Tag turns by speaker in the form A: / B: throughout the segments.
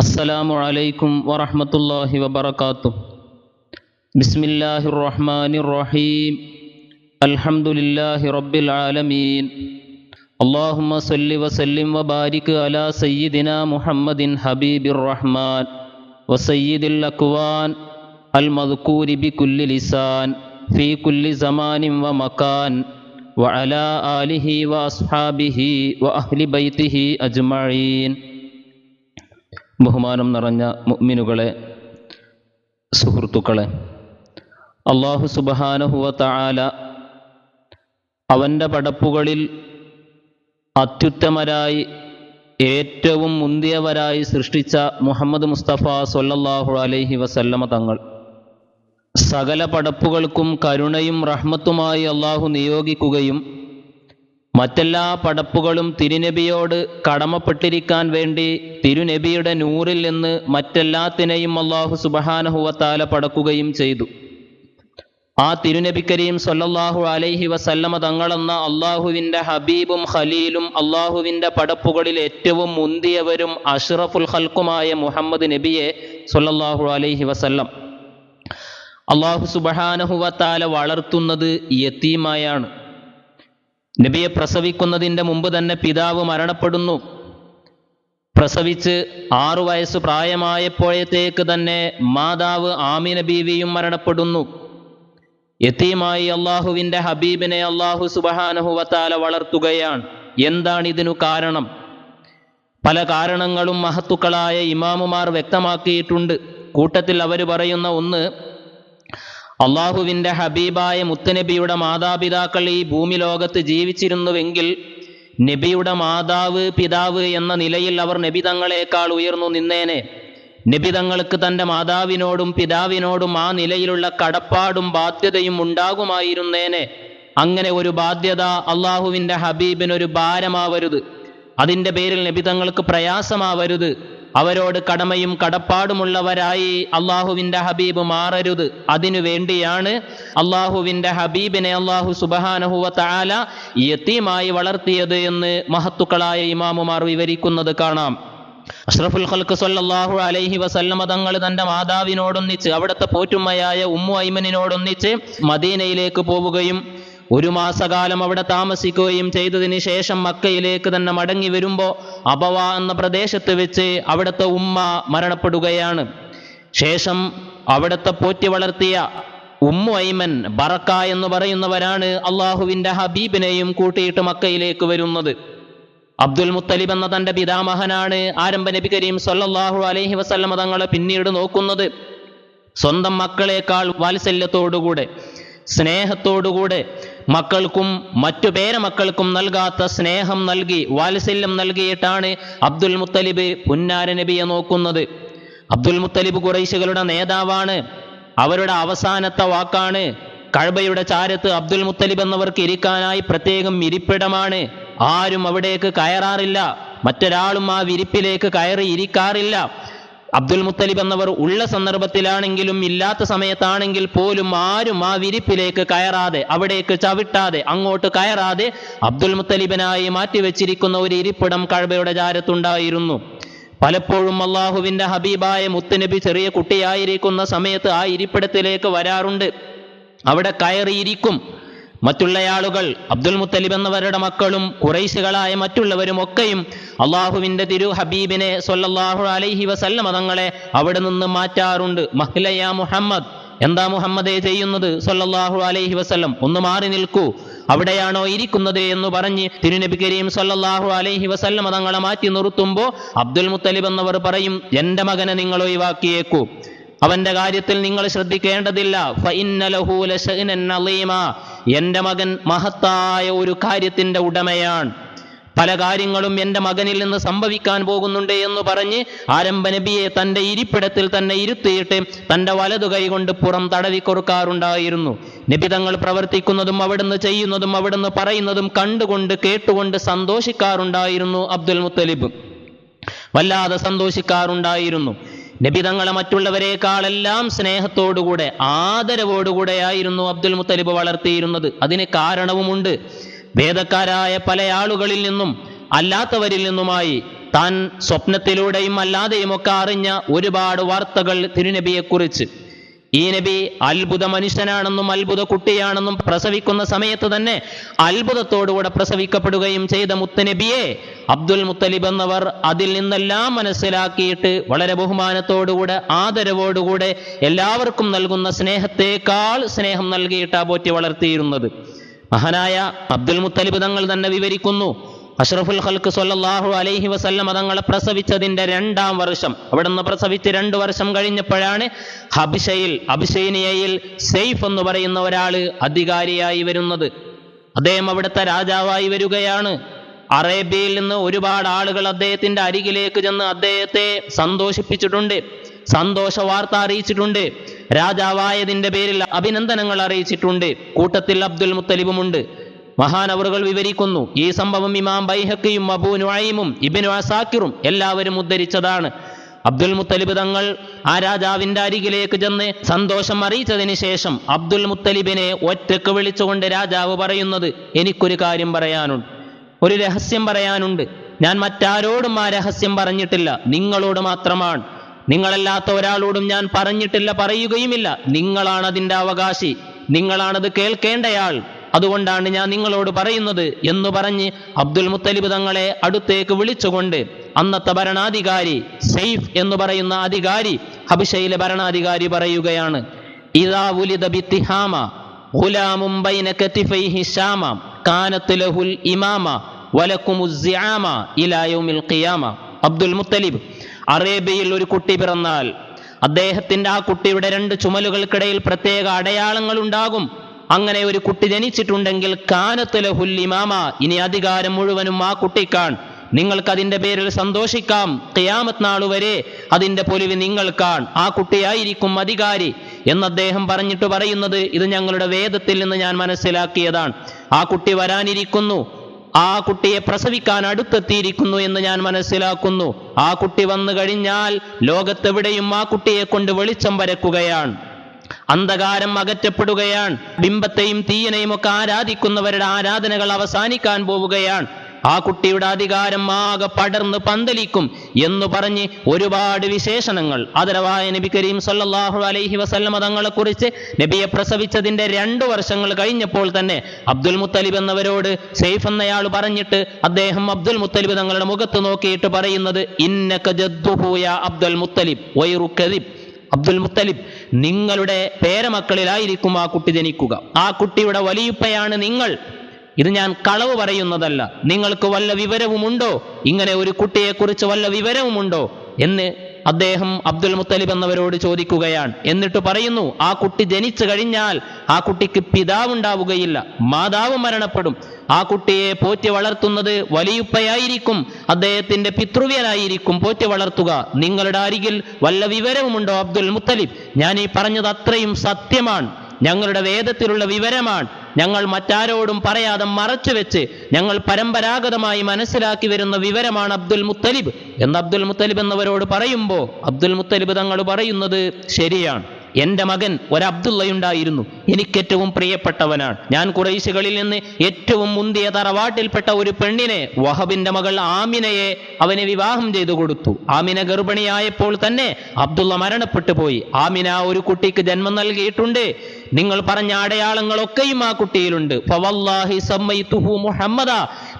A: السلام عليكم ورحمة الله وبركاته. بسم الله الرحمن الرحيم. الحمد لله رب العالمين. اللهم صل وسلم وبارك على سيدنا محمد حبيب الرحمن وسيد الأكوان المذكور بكل لسان في كل زمان ومكان وعلى آله وأصحابه وأهل بيته أجمعين. ബഹുമാനം നിറഞ്ഞ മുഅ്മിനുകളെ സുഹൃത്തുക്കളെ അള്ളാഹു സുബഹാനഹുവ തആല അവന്റെ പടപ്പുകളിൽ അത്യുത്തമരായി ഏറ്റവും മുന്തിയവരായി സൃഷ്ടിച്ച മുഹമ്മദ് മുസ്തഫ സൊല്ലാഹു അലൈഹി വസല്ലമ തങ്ങൾ. സകല പടപ്പുകൾക്കും കരുണയും റഹ്മത്തുമായി അള്ളാഹു നിയോഗിക്കുകയും മറ്റെല്ലാ പടപ്പുകളും തിരുനബിയോട് കടമപ്പെട്ടിരിക്കാൻ വേണ്ടി തിരുനബിയുടെ നൂറിൽ നിന്ന് മറ്റെല്ലാത്തിനെയും അള്ളാഹു സുബഹാനഹുവത്താല പടക്കുകയും ചെയ്തു. ആ തിരുനബി കരീം സൊല്ലാഹു അലൈഹി വസല്ലമ തങ്ങളെന്ന അള്ളാഹുവിന്റെ ഹബീബും ഖലീലും അള്ളാഹുവിന്റെ പടപ്പുകളിൽ ഏറ്റവും മുന്തിയവരും അഷ്റഫുൽ ഹൽക്കുമായ മുഹമ്മദ് നബിയെ സൊല്ലാഹു അലൈഹി വസല്ലം. അള്ളാഹു സുബഹാനഹുവത്താല വളർത്തുന്നത് യത്തീമായാണ് നബിയെ പ്രസവിക്കുന്നതിന്റെ മുമ്പ് തന്നെ പിതാവ് മരണപ്പെടുന്നു. പ്രസവിച്ച് ആറു വയസ്സ് പ്രായമായപ്പോഴത്തേക്ക് തന്നെ മാതാവ് ആമിന ബീവിയും മരണപ്പെടുന്നു. എത്തിയുമായി അള്ളാഹുവിന്റെ ഹബീബിനെ അള്ളാഹു സുബഹാനഹുവത്താല വളർത്തുകയാണ്. എന്താണ് ഇതിനു കാരണം? പല കാരണങ്ങളും മഹത്തുക്കളായ ഇമാമുമാർ വ്യക്തമാക്കിയിട്ടുണ്ട്. കൂട്ടത്തിൽ അവർ പറയുന്ന ഒന്ന് അള്ളാഹുവിന്റെ ഹബീബായ മുത്തനബിയുടെ മാതാപിതാക്കൾ ഈ ഭൂമി ലോകത്ത് ജീവിച്ചിരുന്നുവെങ്കിൽ നബിയുടെ മാതാവ് പിതാവ് എന്ന നിലയിൽ അവർ നബി തങ്ങളെക്കാൾ ഉയർന്നു നിന്നേനെ. നബി തങ്ങൾക്ക് തന്റെ മാതാവിനോടും പിതാവിനോടും ആ നിലയിലുള്ള കടപ്പാടും ബാധ്യതയും ഉണ്ടാകുമായിരുന്നേനെ. അങ്ങനെ ഒരു ബാധ്യത അള്ളാഹുവിന്റെ ഹബീബിനൊരു ഭാരമാവരുത്. അതിന്റെ പേരിൽ നബി തങ്ങൾക്ക് പ്രയാസമാവരുത്. അവരോട് കടമയും കടപ്പാടുമുള്ളവരായി അള്ളാഹുവിന്റെ ഹബീബ് മാറരുത്. അതിനു വേണ്ടിയാണ് അള്ളാഹുവിന്റെ ഹബീബിനെ അള്ളാഹു സുബഹാനഹുവ യത്തീമായി വളർത്തിയത് എന്ന് മഹത്തുക്കളായ ഇമാമുമാർ വിവരിക്കുന്നത് കാണാം. അഷ്റഫുൽ ഖൽക്ക് സല്ലാഹു അലൈഹി വസല്ലമ തങ്ങൾ തന്റെ മാതാവിനോടൊന്നിച്ച് അവിടുത്തെ പോറ്റുമ്മയായ ഉമ്മു ഐമനിനോടൊന്നിച്ച് മദീനയിലേക്ക് പോവുകയും ഒരു മാസകാലം അവിടെ താമസിക്കുകയും ചെയ്തതിന് ശേഷം മക്കയിലേക്ക് തന്നെ മടങ്ങി വരുമ്പോൾ അബവ എന്ന പ്രദേശത്ത് വെച്ച് അവിടുത്തെ ഉമ്മ മരണപ്പെടുകയാണ്. ശേഷം അവിടുത്തെ പോറ്റി വളർത്തിയ ഉമ്മു ഐമൻ ബറക്ക എന്ന് പറയുന്നവരാണ് അള്ളാഹുവിന്റെ ഹബീബിനെയും കൂട്ടിയിട്ട് മക്കയിലേക്ക് വരുന്നത്. അബ്ദുൽ മുത്തലിബ് എന്ന തന്റെ പിതാമഹനാണ് ആരംഭ നബി കരീം സൊല്ലാഹു അലൈഹി വസല്ലമ തങ്ങളെ പിന്നീട് നോക്കുന്നത്. സ്വന്തം മക്കളെക്കാൾ വാത്സല്യത്തോടുകൂടെ സ്നേഹത്തോടുകൂടെ മക്കൾക്കും മറ്റു പേരമക്കൾക്കും നൽകാത്ത സ്നേഹം നൽകി വാത്സല്യം നൽകിയിട്ടാണ് അബ്ദുൽ മുത്തലിബ് പുന്നാര നബിയെ നോക്കുന്നത്. അബ്ദുൽ മുത്തലിബ് കുറൈശികളുടെ നേതാവാണ്. അവരുടെ അവസാനത്തെ വാക്കാണ് കഴബയുടെ ചാരത്ത് അബ്ദുൽ മുത്തലിബ് എന്നവർക്ക് ഇരിക്കാനായി പ്രത്യേകം ഇരിപ്പിടമാണ്. ആരും അവിടേക്ക് കയറാറില്ല. മറ്റൊരാളും ആ വിരിപ്പിലേക്ക് കയറി ഇരിക്കാറില്ല. അബ്ദുൽ മുത്തലിബ് എന്നവർ ഉള്ള സന്ദർഭത്തിലാണെങ്കിലും ഇല്ലാത്ത സമയത്താണെങ്കിൽ പോലും ആരും ആ വിരിപ്പിലേക്ക് കയറാതെ അവിടേക്ക് ചവിട്ടാതെ അങ്ങോട്ട് കയറാതെ അബ്ദുൽ മുത്തലിബിനായി മാറ്റിവെച്ചിരിക്കുന്ന ഒരു ഇരിപ്പിടം കഴബയുടെ ചാരത്തുണ്ടായിരുന്നു. പലപ്പോഴും അള്ളാഹുവിന്റെ ഹബീബായ മുത്തനബി ചെറിയ കുട്ടിയായിരിക്കുന്ന സമയത്ത് ആ ഇരിപ്പിടത്തിലേക്ക് വരാറുണ്ട്. അവിടെ കയറിയിരിക്കും. മറ്റുള്ള ആളുകൾ അബ്ദുൽ മുത്തലിബ് എന്നവരുടെ മക്കളും കുറൈശികളായ മറ്റുള്ളവരും ഒക്കെയും അള്ളാഹുവിന്റെ തിരു ഹബീബിനെ സൊല്ലാഹു അലൈഹി വസല്ല മതങ്ങളെ അവിടെ നിന്ന് മാറ്റാറുണ്ട്. മഹ്ലയ മുഹമ്മദ്. എന്താ മുഹമ്മദെ ചെയ്യുന്നത്? സൊല്ലാഹു അലൈഹി വസല്ലം. ഒന്ന് മാറി നിൽക്കൂ. അവിടെയാണോ ഇരിക്കുന്നത് എന്ന് പറഞ്ഞ് തിരുനബി കരീം സല്ലല്ലാഹു അലൈഹി വസല്ലം തങ്ങളെ മാറ്റി നിർത്തുമ്പോൾ അബ്ദുൽ മുത്തലിബ് എന്നവർ പറയും എന്റെ മകനെ നിങ്ങൾ ഒഴിവാക്കിയേക്കൂ. അവന്റെ കാര്യത്തിൽ നിങ്ങൾ ശ്രദ്ധിക്കേണ്ടതില്ല. എന്റെ മകൻ മഹത്തായ ഒരു കാര്യത്തിന്റെ ഉടമയാണ്. പല കാര്യങ്ങളും എന്റെ മകനിൽ നിന്ന് സംഭവിക്കാൻ പോകുന്നുണ്ട് എന്ന് പറഞ്ഞ് ആരംഭ നബിയെ തന്റെ ഇരിപ്പിടത്തിൽ തന്നെ ഇരുത്തിയിട്ട് തന്റെ വലതു കൈ കൊണ്ട് പുറം തടവി കൊടുക്കാറുണ്ടായിരുന്നു. നബി തങ്ങൾ പ്രവർത്തിക്കുന്നതും അവിടുന്ന് ചെയ്യുന്നതും അവിടുന്ന് പറയുന്നതും കണ്ടുകൊണ്ട് കേട്ടുകൊണ്ട് സന്തോഷിക്കാറുണ്ടായിരുന്നു അബ്ദുൽ മുത്തലിബ്. വല്ലാതെ സന്തോഷിക്കാറുണ്ടായിരുന്നു. നബി തങ്ങളെ മറ്റുള്ളവരെക്കാളെല്ലാം സ്നേഹത്തോടുകൂടെ ആദരവോടുകൂടെയായിരുന്നു അബ്ദുൽ മുത്തലിബ് വളർത്തിയിരുന്നത്. അതിന് കാരണവുമുണ്ട്. വേദക്കാരായ പല ആളുകളിൽ നിന്നും അല്ലാത്തവരിൽ നിന്നുമായി താൻ സ്വപ്നത്തിലൂടെയും അല്ലാതെയുമൊക്കെ അറിഞ്ഞ ഒരുപാട് വാർത്തകൾ തിരുനബിയെക്കുറിച്ച്. ഈ നബി അത്ഭുത മനുഷ്യനാണെന്നും അത്ഭുത കുട്ടിയാണെന്നും പ്രസവിക്കുന്ന സമയത്ത് തന്നെ അത്ഭുതത്തോടുകൂടെ പ്രസവിക്കപ്പെടുകയും ചെയ്ത മുത്തനബിയെ അബ്ദുൽ മുത്തലിബ് എന്നവർ അതിൽ നിന്നെല്ലാം മനസ്സിലാക്കിയിട്ട് വളരെ ബഹുമാനത്തോടുകൂടെ ആദരവോടുകൂടെ എല്ലാവർക്കും നൽകുന്ന സ്നേഹത്തേക്കാൾ സ്നേഹം നൽകിയിട്ടാ പോറ്റി വളർത്തിയിരുന്നത്. മഹാനായ അബ്ദുൽ മുത്തലിബ് തങ്ങൾ തന്നെ വിവരിക്കുന്നു. അഷ്റഫുൽ ഖൽക്ക് സല്ലല്ലാഹു അലൈഹി വസല്ലം തങ്ങളെ പ്രസവിച്ചതിന്റെ രണ്ടാം വർഷം. അവിടെ നിന്ന് പ്രസവിച്ച് രണ്ട് വർഷം കഴിഞ്ഞപ്പോഴാണ് ഹബിഷയിൽ അഭിഷേനിയയിൽ സെയ്ഫ് എന്ന് പറയുന്ന ഒരാൾ അധികാരിയായി വരുന്നത്. അദ്ദേഹം അവിടുത്തെ രാജാവായി വരികയാണ്. അറേബ്യയിൽ നിന്ന് ഒരുപാട് ആളുകൾ അദ്ദേഹത്തിന്റെ അരികിലേക്ക് ചെന്ന് അദ്ദേഹത്തെ സന്തോഷിപ്പിച്ചിട്ടുണ്ട്. സന്തോഷ വാർത്ത അറിയിച്ചിട്ടുണ്ട്. രാജാവായതിന്റെ പേരിൽ അഭിനന്ദനങ്ങൾ അറിയിച്ചിട്ടുണ്ട്. കൂട്ടത്തിൽ അബ്ദുൽ മുത്തലിബുമുണ്ട് മഹാനവറുകൾ വിവരിക്കുന്നു. ഈ സംഭവം ഇമാം ബൈഹക്കിയും അബൂ നുഐമും ഇബിനു അസാക്കിറും എല്ലാവരും ഉദ്ധരിച്ചതാണ്. അബ്ദുൽ മുത്തലിബ് തങ്ങൾ ആ രാജാവിന്റെ അരികിലേക്ക് ചെന്ന് സന്തോഷം അറിയിച്ചതിന് ശേഷം അബ്ദുൽ മുത്തലിബിനെ ഒറ്റയ്ക്ക് വിളിച്ചുകൊണ്ട് രാജാവ് പറയുന്നത് എനിക്കൊരു കാര്യം പറയാനുണ്ട്. ഒരു രഹസ്യം പറയാനുണ്ട്. ഞാൻ മറ്റാരോടും ആ രഹസ്യം പറഞ്ഞിട്ടില്ല. നിങ്ങളോട് മാത്രമാണ്. നിങ്ങളല്ലാത്ത ഒരാളോടും ഞാൻ പറഞ്ഞിട്ടില്ല പറയുകയുമില്ല. നിങ്ങളാണ് അതിന്റെ അവകാശി. നിങ്ങളാണത് കേൾക്കേണ്ടയാൾ. അതുകൊണ്ടാണ് ഞാൻ നിങ്ങളോട് പറയുന്നത് എന്ന് പറഞ്ഞ് അബ്ദുൽ മുത്തലിബ് തങ്ങളെ അടുത്തേക്ക് വിളിച്ചുകൊണ്ട് അന്നത്തെ ഭരണാധികാരി സെയ്ഫ് എന്ന് പറയുന്ന അധികാരി ഹബിഷയിലെ ഭരണാധികാരി പറയുകയാണ് ഉലിദ ബൈന ഖിയാമ. അബ്ദുൽ മുത്തലിബ് അറേബ്യയിൽ ഒരു കുട്ടി പിറന്നാൽ അദ്ദേഹത്തിന്റെ ആ കുട്ടിയുടെ രണ്ട് ചുമലുകൾക്കിടയിൽ പ്രത്യേക അടയാളങ്ങൾ ഉണ്ടാകും. അങ്ങനെ ഒരു കുട്ടി ജനിച്ചിട്ടുണ്ടെങ്കിൽ കാനത്തിലെ ഹുല്ലിമാമ ഇനി അധികാരം മുഴുവനും ആ കുട്ടിക്കാണ്. നിങ്ങൾക്ക് അതിന്റെ പേരിൽ സന്തോഷിക്കാം. കിയാമത് നാൾ വരെ അതിന്റെ പൊലിവ് നിങ്ങൾക്കാണ്. ആ കുട്ടിയായിരിക്കും അധികാരി. എന്ന് അദ്ദേഹം പറഞ്ഞിട്ട് പറയുന്നത് ഇത് ഞങ്ങളുടെ വേദത്തിൽ നിന്ന് ഞാൻ മനസ്സിലാക്കിയതാണ്. ആ കുട്ടി വരാനിരിക്കുന്നു. ആ കുട്ടിയെ പ്രസവിക്കാൻ അടുത്തെത്തിയിരിക്കുന്നു എന്ന് ഞാൻ മനസ്സിലാക്കുന്നു. ആ കുട്ടി വന്നു കഴിഞ്ഞാൽ ലോകത്തെവിടെയും ആ കുട്ടിയെ കൊണ്ട് വെളിച്ചം വരക്കുകയാണ് അന്ധകാരം അകറ്റപ്പെടുകയാണ്. ബിംബത്തെയും തീയനെയും ഒക്കെ ആരാധിക്കുന്നവരുടെ ആരാധനകൾ അവസാനിക്കാൻ പോവുകയാണ്. ആ കുട്ടിയുടെ അധികാരം ആകെ പടർന്ന് പന്തലിക്കും എന്ന് പറഞ്ഞ് ഒരുപാട് വിശേഷണങ്ങൾ. അതരവായ നബി കരീം സല്ലാഹു അലൈഹി വസല്ലമ തങ്ങളെ കുറിച്ച് നബിയെ പ്രസവിച്ചതിന്റെ രണ്ടു വർഷങ്ങൾ കഴിഞ്ഞപ്പോൾ തന്നെ അബ്ദുൽ മുത്തലിബ് എന്നവരോട് സെയ്ഫ് എന്നയാൾ പറഞ്ഞിട്ട് അദ്ദേഹം അബ്ദുൽ മുത്തലിബ് തങ്ങളുടെ മുഖത്ത് നോക്കിയിട്ട് പറയുന്നത് ഇന്നക ജദ്ദുഹു യാ അബ്ദുൽ മുത്തലിബ് വൈറു കദിബ് അബ്ദുൽ മുത്തലിബ് നിങ്ങളുടെ പേരമക്കളിലായിരിക്കും ആ കുട്ടി ജനിക്കുക. ആ കുട്ടിയുടെ വലിയുപ്പയാണ് നിങ്ങൾ. ഇത് ഞാൻ കളവ് പറയുന്നതല്ല. നിങ്ങൾക്ക് വല്ല വിവരവുമുണ്ടോ? ഇങ്ങനെ ഒരു കുട്ടിയെക്കുറിച്ച് വല്ല വിവരവുമുണ്ടോ? എന്ന് അദ്ദേഹം അബ്ദുൽ മുത്തലിബ് എന്നവരോട് ചോദിക്കുകയാണ്. എന്നിട്ട് പറയുന്നു ആ കുട്ടി ജനിച്ചു കഴിഞ്ഞാൽ ആ കുട്ടിക്ക് പിതാവുണ്ടാവുകയില്ല. മാതാവ് മരണപ്പെടും. ആ കുട്ടിയെ പോറ്റി വളർത്തുന്നത് വലിയുപ്പയായിരിക്കും. അദ്ദേഹത്തിന്റെ പിതൃവ്യനായിരിക്കും. പോറ്റി വളർത്തുക. നിങ്ങളുടെ അരികിൽ വല്ല വിവരവുമുണ്ടോ അബ്ദുൽ മുത്തലിബ്? ഞാൻ ഈ പറഞ്ഞത് അത്രയും സത്യമാണ്. ഞങ്ങളുടെ വേദത്തിലുള്ള വിവരമാണ്. ഞങ്ങൾ മറ്റാരോടും പറയാതെ മറച്ചു വെച്ച് ഞങ്ങൾ പരമ്പരാഗതമായി മനസ്സിലാക്കി വരുന്ന വിവരമാണ് അബ്ദുൽ മുത്തലിബ്. എന്ന് അബ്ദുൽ മുത്തലിബ് എന്നവരോട് പറയുമ്പോൾ അബ്ദുൽ മുത്തലിബ് തങ്ങൾ പറയുന്നത് ശരിയാണ്. എന്റെ മകൻ ഒരു അബ്ദുള്ളയുണ്ടായിരുന്നു എനിക്കേറ്റവും പ്രിയപ്പെട്ടവനാണ്. ഞാൻ കുറേശികളിൽ നിന്ന് ഏറ്റവും മുന്തിയ തറവാട്ടിൽപ്പെട്ട ഒരു പെണ്ണിനെ വഹബിന്റെ മകൾ ആമിനയെ അവനെ വിവാഹം ചെയ്തു കൊടുത്തു. ആമിന ഗർഭിണിയായപ്പോൾ തന്നെ അബ്ദുള്ള മരണപ്പെട്ടു പോയി ആമിന ഒരു കുട്ടിക്ക് ജന്മം നൽകിയിട്ടുണ്ട്. നിങ്ങൾ പറഞ്ഞ അടയാളങ്ങളൊക്കെയും ആ കുട്ടിയിലുണ്ട്. മുഹമ്മദ.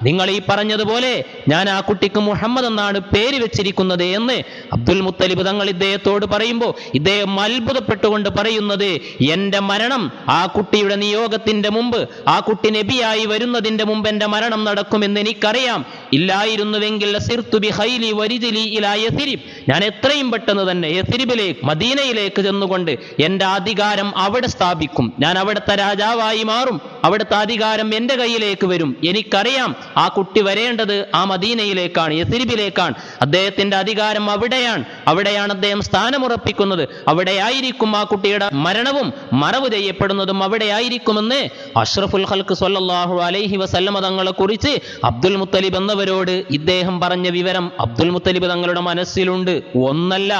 A: നിങ്ങൾ ഈ പറഞ്ഞതുപോലെ ഞാൻ ആ കുട്ടിക്ക് മുഹമ്മദ് എന്നാണ് പേര് വെച്ചിരിക്കുന്നത് എന്ന് അബ്ദുൽ മുത്തലിബ് തങ്ങൾ ഇദ്ദേഹത്തോട് പറയുമ്പോൾ ഇദ്ദേഹം അത്ഭുതപ്പെട്ടുകൊണ്ട് പറയുന്നത് എന്റെ മരണം ആ കുട്ടിയുടെ നിയോഗത്തിന്റെ മുമ്പ് ആ കുട്ടി നബിയായി വരുന്നതിന്റെ മുമ്പ് എന്റെ മരണം നടക്കുമെന്ന് എനിക്കറിയാം. ഇല്ലായിരുന്നുവെങ്കിൽ ഞാൻ എത്രയും പെട്ടെന്ന് തന്നെ മദീനയിലേക്ക് ചെന്നുകൊണ്ട് എന്റെ അധികാരം അവിടെ സ്ഥാപിക്കും. ഞാൻ അവിടുത്തെ രാജാവായി മാറും. അവിടുത്തെ അധികാരം എന്റെ കയ്യിലേക്ക് വരും. എനിക്കറിയാം ആ കുട്ടി വരേണ്ടത് ആ മദീനയിലേക്കാണ് യസിരിബിലേക്കാണ് അദ്ദേഹത്തിന്റെ അധികാരം അവിടെയാണ്. അവിടെയാണ് അദ്ദേഹം സ്ഥാനമുറപ്പിക്കുന്നത്. അവിടെയായിരിക്കും ആ കുട്ടിയുടെ മരണവും മറവ് ചെയ്യപ്പെടുന്നതും അവിടെയായിരിക്കുമെന്ന് അഷ്റഫുൽ ഹൽക്ക് സൊല്ലാഹു അലൈഹി വസല്ലമ തങ്ങളെ കുറിച്ച് അബ്ദുൽ മുത്തലിബ് എന്നവരോട് ഇദ്ദേഹം പറഞ്ഞ വിവരം അബ്ദുൽ മുത്തലിബ് തങ്ങളുടെ മനസ്സിലുണ്ട്. ഒന്നല്ല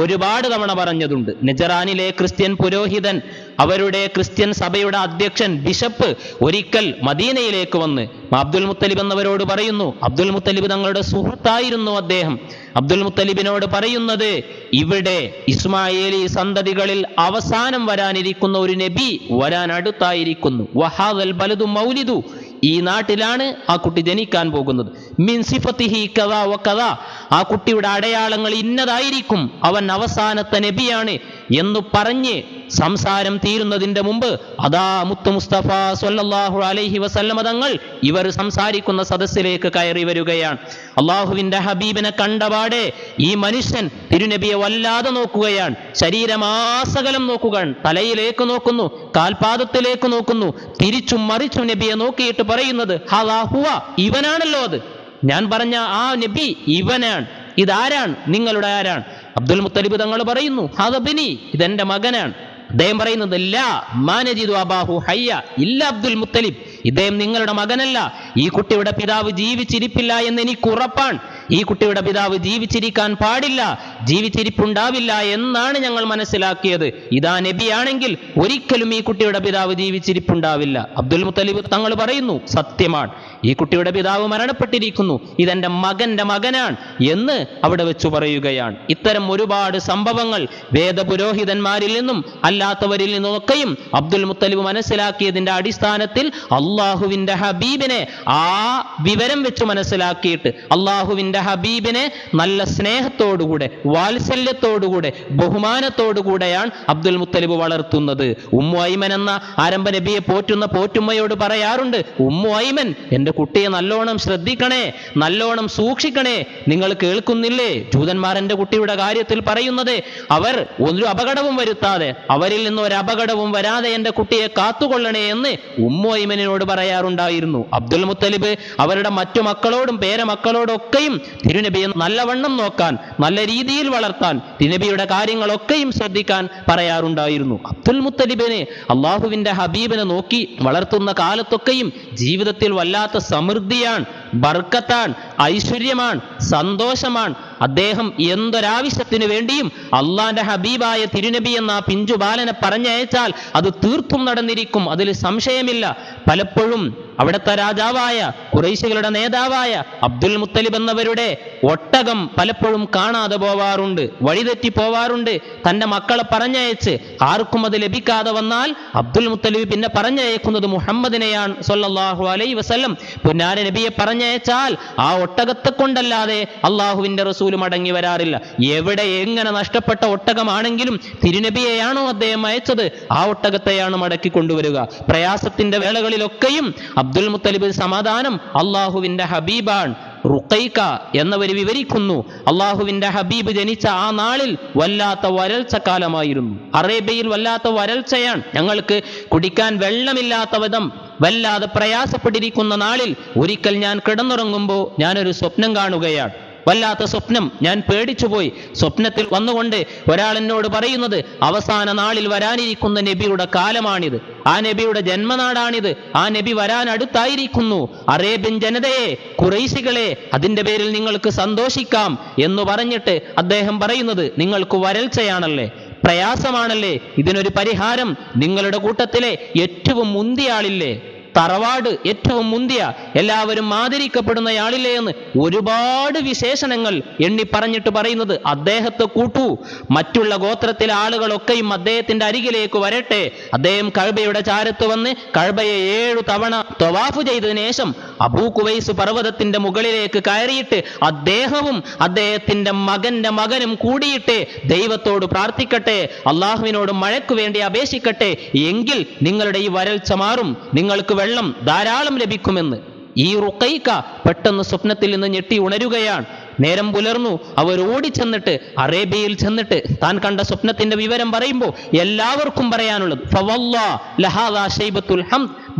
A: ഒരുപാട് തവണ പറഞ്ഞതുണ്ട്. നജറാനിലെ ക്രിസ്ത്യൻ പുരോഹിതൻ അവരുടെ ക്രിസ്ത്യൻ സഭയുടെ അധ്യക്ഷൻ ബിഷപ്പ് ഒരിക്കൽ മദീനയിലേക്ക് വന്ന് അബ്ദുൽ മുത്തലിബ് എന്നവരോട് പറയുന്നു അബ്ദുൽ മുത്തലിബ് തങ്ങളുടെ സുഹൃത്തായിരുന്നു അദ്ദേഹം. അബ്ദുൽ മുത്തലിബിനോട് പറയുന്നത് ഇവിടെ ഇസ്മായേലി സന്തതികളിൽ അവസാനം വരാനിരിക്കുന്ന ഒരു നബി വരാൻ അടുത്തായിരിക്കുന്നു. വഹാദൽ ബലതു മൗലിദു. ഈ നാട്ടിലാണ് ആ കുട്ടി ജനിക്കാൻ പോകുന്നത്. മിൻ സിഫത്തിഹി കഥാ വ കഥാ ആ കുട്ടിയുടെ അടയാളങ്ങൾ ഇന്നതായിരിക്കും. അവൻ അവസാനത്തെ നബിയാണ് എന്ന് പറഞ്ഞ് സംസാരം തീരുന്നതിന്റെ മുമ്പ് അതാ മുത്തു മുസ്തഫ സ്വല്ലല്ലാഹു അലൈഹി വസല്ലമ തങ്ങൾ ഇവർ സംസാരിക്കുന്ന സദസ്സിലേക്ക് കയറി വരികയാണ്. അള്ളാഹുവിന്റെ ഹബീബിനെ കണ്ടപാടെ ഈ മനുഷ്യൻ തിരുനബിയെ വല്ലാതെ നോക്കുകയാണ്. ശരീരമാസകലം നോക്കുകയാണ്. തലയിലേക്ക് നോക്കുന്നു കാൽപാദത്തിലേക്ക് നോക്കുന്നു. തിരിച്ചും മറിച്ചും നബിയെ നോക്കിയിട്ട് പറയുന്നത് ഹലാ ഹുവ ഇവനാണല്ലോ അത്. ഞാൻ പറഞ്ഞ ആ നബി ഇവനാണ്. ഇതാരാണ്? നിങ്ങളുടെ ആരാണ്? അബ്ദുൽ മുത്തലിബ് തങ്ങൾ പറയുന്നു ഹദബിനി ഇതെന്റെ മകനാണ്. അദ്ദേഹം പറയുന്നത് മാനജിദു അബാഹു ഹയ്യ ഇല്ല അബ്ദുൽ മുത്തലിബ്. ഇദ്ദേഹം നിങ്ങളുടെ മകനല്ല. ഈ കുട്ടിയുടെ പിതാവ് ജീവിച്ചിരിപ്പില്ല എന്ന് എനിക്ക് ഉറപ്പാണ്. ഈ കുട്ടിയുടെ പിതാവ് ജീവിച്ചിരിക്കാൻ പാടില്ല ജീവിച്ചിരിപ്പുണ്ടാവില്ല എന്നാണ് ഞങ്ങൾ മനസ്സിലാക്കിയത്. ഇതാ നബിയാണെങ്കിൽ ഒരിക്കലും ഈ കുട്ടിയുടെ പിതാവ് ജീവിച്ചിരിപ്പുണ്ടാവില്ല. അബ്ദുൽ മുത്തലിബ് തങ്ങൾ പറയുന്നു സത്യമാണ്. ഈ കുട്ടിയുടെ പിതാവ് മരണപ്പെട്ടിരിക്കുന്നു ഇതെന്റെ മകന്റെ മകനാണ് എന്ന് അവിടെ വെച്ചു പറയുകയാണ്. ഇത്തരം ഒരുപാട് സംഭവങ്ങൾ വേദപുരോഹിതന്മാരിൽ നിന്നും അല്ലാത്തവരിൽ നിന്നൊക്കെയും അബ്ദുൽ മുത്തലിബ് മനസ്സിലാക്കിയതിന്റെ അടിസ്ഥാനത്തിൽ അള്ളാഹുവിന്റെ ഹബീബിനെ ആ വിവരം വെച്ച് മനസ്സിലാക്കിയിട്ട് അള്ളാഹുവിന്റെ ഹബീബിനെ നല്ല സ്നേഹത്തോടുകൂടെ വാത്സല്യത്തോടുകൂടെ ബഹുമാനത്തോടുകൂടെയാണ് അബ്ദുൽ മുത്തലിബ് വളർത്തുന്നത്. ഉമ്മു ഐമൻ എന്ന ആരംഭ നബിയെ പോറ്റുന്ന പോറ്റുമ്മയോട് പറയാറുണ്ട് ഉമ്മു ഐമൻ എന്റെ കുട്ടിയെ നല്ലോണം ശ്രദ്ധിക്കണേ നല്ലോണം സൂക്ഷിക്കണേ. നിങ്ങൾ കേൾക്കുന്നില്ലേ? ജൂതന്മാർ എന്റെ കുട്ടിയുടെ കാര്യത്തിൽ പറയുന്നത് അവർ ഒരു അപകടവും വരുത്താതെ അവരിൽ നിന്ന് ഒരു അപകടവും വരാതെ എന്റെ കുട്ടിയെ കാത്തുകൊള്ളണേ എന്ന് ഉമ്മു ഐമനിനോട് പറയാറുണ്ടായിരുന്നു. അബ്ദുൽ മുത്തലിബ് അവരുടെ മറ്റു മക്കളോടും പേരമക്കളോടൊക്കെയും തിരുനബിയെ നല്ലവണ്ണം നോക്കാൻ നല്ല രീതിയിൽ വളർത്താൻ തിരുനബിയുടെ കാര്യങ്ങളൊക്കെയും ശ്രദ്ധിക്കാൻ പറയാറുണ്ടായിരുന്നു. അബ്ദുൽ മുത്തലിബിനെ അള്ളാഹുവിന്റെ ഹബീബിനെ നോക്കി വളർത്തുന്ന കാലത്തൊക്കെയും ജീവിതത്തിൽ വല്ലാത്ത സമൃദ്ധിയാണ് ബർക്കത്താണ് ഐശ്വര്യമാണ് സന്തോഷമാണ് അദ്ദേഹം എന്തൊരാവശ്യത്തിനു വേണ്ടിയും അള്ളാന്റെ ഹബീബായ തിരുനബി എന്ന ആ പിഞ്ചു ബാലനെ പറഞ്ഞയച്ചാൽ അത് തീർത്തും നടന്നിരിക്കും. അതിൽ സംശയമില്ല. പലപ്പോഴും അവിടുത്തെ രാജാവായ കുറേശികളുടെ നേതാവായ അബ്ദുൽ മുത്തലിബ് എന്നവരുടെ ഒട്ടകം പലപ്പോഴും കാണാതെ പോവാറുണ്ട് വഴിതെറ്റി പോവാറുണ്ട്. തന്റെ മക്കളെ പറഞ്ഞയച്ച് ആർക്കും അത് ലഭിക്കാതെ വന്നാൽ അബ്ദുൽ മുത്തലിബ് പിന്നെ പറഞ്ഞയക്കുന്നത് മുഹമ്മദിനെയാണ് സൊല്ലാഹു അലൈ വസ്ലം പുന്നാര നബിയെ പറഞ്ഞയച്ചാൽ ആ ഒട്ടകത്തെ കൊണ്ടല്ലാതെ അള്ളാഹുവിന്റെ റസൂൽ മടങ്ങി വരാറില്ല. എവിടെ എങ്ങനെ നഷ്ടപ്പെട്ട ഒട്ടകമാണെങ്കിലും തിരുനബിയെയാണോ അദ്ദേഹം അയച്ചത് ആ ഒട്ടകത്തെയാണ് മടക്കി കൊണ്ടുവരിക. പ്രയാസത്തിന്റെ വേളകളിലൊക്കെയും അബ്ദുൽ മുത്തലിബ് സമാധാനം അള്ളാഹുവിന്റെ ഹബീബാണ്. റുക്കൈക്ക എന്നവർ വിവരിക്കുന്നു. അള്ളാഹുവിന്റെ ഹബീബ് ജനിച്ച ആ നാളിൽ വല്ലാത്ത വരൾച്ച കാലമായിരുന്നു. അറേബ്യയിൽ വല്ലാത്ത വരൾച്ചയാണ്. ഞങ്ങൾക്ക് കുടിക്കാൻ വെള്ളമില്ലാത്ത വിധം വല്ലാതെ പ്രയാസപ്പെട്ടിരിക്കുന്ന നാളിൽ ഒരിക്കൽ ഞാൻ കിടന്നുറങ്ങുമ്പോൾ ഞാനൊരു സ്വപ്നം കാണുകയാണ്. വല്ലാത്ത സ്വപ്നം. ഞാൻ പേടിച്ചുപോയി. സ്വപ്നത്തിൽ വന്നുകൊണ്ട് ഒരാൾ എന്നോട് പറയുന്നത് അവസാന നാളിൽ വരാനിരിക്കുന്ന നബിയുടെ കാലമാണിത്. ആ നബിയുടെ ജന്മനാടാണിത്. ആ നബി വരാൻ അടുത്തായിരിക്കുന്നു. അറേബ്യൻ ജനതയെ കുറൈശികളെ അതിന്റെ പേരിൽ നിങ്ങൾക്ക് സന്തോഷിക്കാം എന്ന് പറഞ്ഞിട്ട് അദ്ദേഹം പറയുന്നത് നിങ്ങൾക്ക് വരൾച്ചയാണല്ലേ? പ്രയാസമാണല്ലേ? ഇതിനൊരു പരിഹാരം നിങ്ങളുടെ കൂട്ടത്തിലെ ഏറ്റവും മുന്തിയ ആളില്ലേ തറവാട് ഏറ്റവും മുന്തിയ എല്ലാവരും ആദരിക്കപ്പെടുന്നയാളില്ലേ എന്ന് ഒരുപാട് വിശേഷണങ്ങൾ എണ്ണി പറഞ്ഞിട്ട് പറയുന്നത് അദ്ദേഹത്തെ കൂട്ടു. മറ്റുള്ള ഗോത്രത്തിലെ ആളുകളൊക്കെയും അദ്ദേഹത്തിന്റെ അരികിലേക്ക് വരട്ടെ. അദ്ദേഹം കഴബയുടെ ചാരത്ത് വന്ന് കഴബയെ ഏഴു തവണ തൊവാഫ് ചെയ്തതിനു ശേഷം അബൂ കുവൈസ് പർവതത്തിന്റെ മുകളിലേക്ക് കയറിയിട്ട് അദ്ദേഹവും അദ്ദേഹത്തിന്റെ മകന്റെ മകനും കൂടിയിട്ട് ദൈവത്തോട് പ്രാർത്ഥിക്കട്ടെ. അള്ളാഹുവിനോട് മഴയ്ക്ക് വേണ്ടി അപേക്ഷിക്കട്ടെ. എങ്കിൽ നിങ്ങളുടെ ഈ വരൾച്ച മാറും. നിങ്ങൾക്ക് വെള്ളം ധാരാളം ലഭിക്കുമെന്ന് ഈ റുക്കൈക്ക പെട്ടെന്ന് സ്വപ്നത്തിൽ നിന്ന് ഞെട്ടി ഉണരുകയാണ്. നേരം പുലർന്നു. അവർ ഓടിച്ചെന്നിട്ട് അറേബ്യയിൽ ചെന്നിട്ട് താൻ കണ്ട സ്വപ്നത്തിന്റെ വിവരം പറയുമ്പോൾ എല്ലാവർക്കും പറയാനുള്ളത്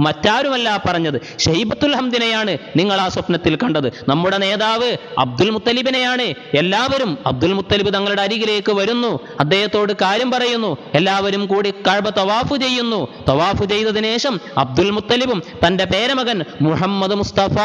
A: മറ്റാരുമല്ല പറഞ്ഞത് ഷെയ്ബത്തുൽ ഹംദിനെയാണ് നിങ്ങൾ ആ സ്വപ്നത്തിൽ കണ്ടത്. നമ്മുടെ നേതാവ് അബ്ദുൽ മുത്തലിബിനെയാണ്. എല്ലാവരും അബ്ദുൽ മുത്തലിബ് തങ്ങളുടെ അരികിലേക്ക് വരുന്നു. അദ്ദേഹത്തോട് കാര്യം പറയുന്നു. എല്ലാവരും കൂടി കഴബ തവാഫ് ചെയ്യുന്നു. തവാഫ് ചെയ്തതിനു ശേഷം അബ്ദുൽ മുത്തലിബും തന്റെ പേരമകൻ മുഹമ്മദ് മുസ്തഫ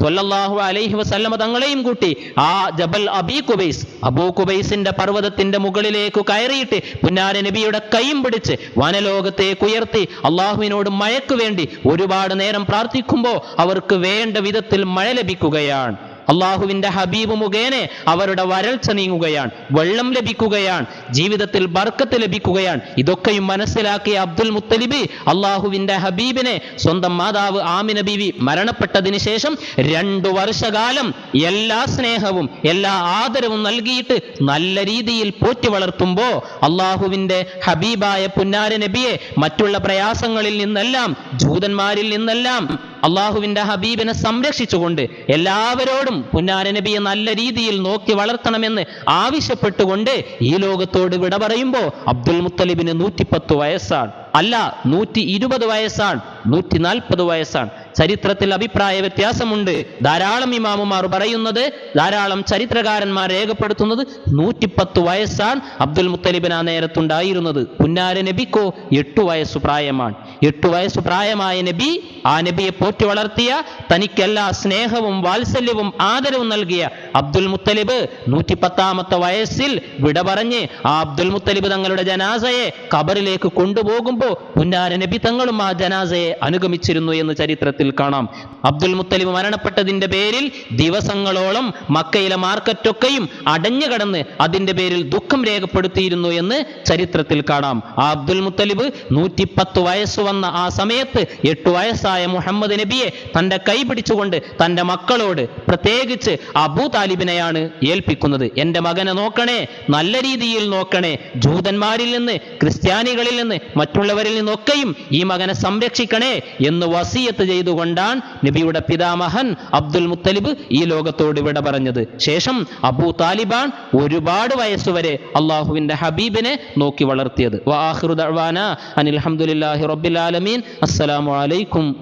A: സ്വല്ലല്ലാഹു അലൈഹി വസല്ലമ തങ്ങളെയും കൂട്ടി ആ ജബൽ അബി കുബൈസ് അബൂ കുബൈസിന്റെ പർവതത്തിന്റെ മുകളിലേക്ക് കയറിയിട്ട് പുന്നാര നബിയുടെ കൈയും പിടിച്ച് വനലോകത്തേക്ക് ഉയർത്തി അള്ളാഹുവിനോട് മഴയ്ക്ക് വേണ്ടി ഒരുപാട് നേരം പ്രാർത്ഥിക്കുമ്പോൾ അവർക്ക് വേണ്ട വിധത്തിൽ മഴ ലഭിക്കുകയാണ്. അള്ളാഹുവിന്റെ ഹബീബ് മുഖേന അവരുടെ വരൾച്ച നീങ്ങുകയാണ് വെള്ളം ലഭിക്കുകയാണ് ജീവിതത്തിൽ ബർക്കത്ത് ലഭിക്കുകയാണ്. ഇതൊക്കെയും മനസ്സിലാക്കിയ അബ്ദുൽ മുത്തലിബി അള്ളാഹുവിന്റെ ഹബീബിനെ സ്വന്തം മാതാവ് ആമിന ബീവി മരണപ്പെട്ടതിന് ശേഷം രണ്ടു വർഷകാലം എല്ലാ സ്നേഹവും എല്ലാ ആദരവും നൽകിയിട്ട് നല്ല രീതിയിൽ പോറ്റി വളർത്തുമ്പോ അള്ളാഹുവിന്റെ ഹബീബായ പുന്നാര നബിയെ മറ്റുള്ള പ്രയാസങ്ങളിൽ നിന്നെല്ലാം ജൂതന്മാരിൽ നിന്നെല്ലാം അള്ളാഹുവിന്റെ ഹബീബിനെ സംരക്ഷിച്ചുകൊണ്ട് എല്ലാവരോടും പുന്നാര നബിയെ നല്ല രീതിയിൽ നോക്കി വളർത്തണമെന്ന് ആവശ്യപ്പെട്ടുകൊണ്ട് ഈ ലോകത്തോട് വിട പറയുമ്പോൾ അബ്ദുൽ മുത്തലിബിന് നൂറ്റിപ്പത്ത് വയസ്സാണ്. അല്ല നൂറ്റി ഇരുപത് വയസ്സാണ്. നൂറ്റി നാൽപ്പത് വയസ്സാണ്. ചരിത്രത്തിൽ അഭിപ്രായ വ്യത്യാസമുണ്ട്. ധാരാളം ഇമാമുമാർ പറയുന്നത് ധാരാളം ചരിത്രകാരന്മാർ രേഖപ്പെടുത്തുന്നത് നൂറ്റിപ്പത്ത് വയസ്സാണ് അബ്ദുൽ മുത്തലിബിന് ആ നേരത്തുണ്ടായിരുന്നത്. പുന്നാര നബിക്കോ എട്ടു വയസ്സു പ്രായമാണ്. എട്ടു വയസ്സു പ്രായമായ നബി ആ നബിയെ പോറ്റി വളർത്തിയ തനിക്കെല്ലാ സ്നേഹവും വാത്സല്യവും ആദരവും നൽകിയ അബ്ദുൽ മുത്തലിബ് നൂറ്റിപ്പത്താമത്തെ വയസ്സിൽ വിട പറഞ്ഞ് ആ അബ്ദുൽ മുത്തലിബ് തങ്ങളുടെ ജനാസയെ കബറിലേക്ക് കൊണ്ടുപോകുമ്പോൾ പുന്നാര നബി തങ്ങളും ആ ജനാസയെ അനുഗമിച്ചിരുന്നു എന്ന് ചരിത്രത്തിൽ കാണാം. അബ്ദുൽ മുത്തലിബ് മരണപ്പെട്ടതിന്റെ പേരിൽ ദിവസങ്ങളോളം മക്കയിലെ മാർക്കറ്റൊക്കെയും അടഞ്ഞു കടന്ന് അതിന്റെ പേരിൽ ദുഃഖം രേഖപ്പെടുത്തിയിരുന്നു എന്ന് ചരിത്രത്തിൽ കാണാം. ആ അബ്ദുൽ മുത്തലിബ് നൂറ്റിപ്പത്ത് വയസ്സ് വന്ന ആ സമയത്ത് എട്ടു വയസ്സായ മുഹമ്മദ് നബിയെ തന്റെ കൈ പിടിച്ചുകൊണ്ട് തന്റെ മക്കളോട് പ്രത്യേകിച്ച് അബൂ താലിബിനെയാണ് ഏൽപ്പിക്കുന്നത്. എന്റെ മകനെ നോക്കണേ നല്ല രീതിയിൽ നോക്കണേ. ജൂതന്മാരിൽ നിന്ന് ക്രിസ്ത്യാനികളിൽ നിന്ന് മറ്റുള്ളവരിൽ നിന്നൊക്കെയും ഈ മകനെ സംരക്ഷിക്കണേ എന്ന് വസീയത്ത് ചെയ്തുകൊണ്ടാണ് നബിയുടെ പിതാമഹൻ അബ്ദുൽ മുത്തലിബ് ഈ ലോകത്തോട് വിട പറഞ്ഞത്. ശേഷം അബൂ താലിബാൻ ഒരുപാട് വയസ്സുവരെ അള്ളാഹുവിന്റെ ഹബീബിനെ നോക്കി വളർത്തിയത്. വാഹിറു ദഅ്വാന അനിൽ ഹംദുലില്ലാഹി റബ്ബിൽ ആലമീൻ.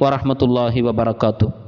A: വറഹ്മത്തുള്ളാഹി വബറകാതുഹു.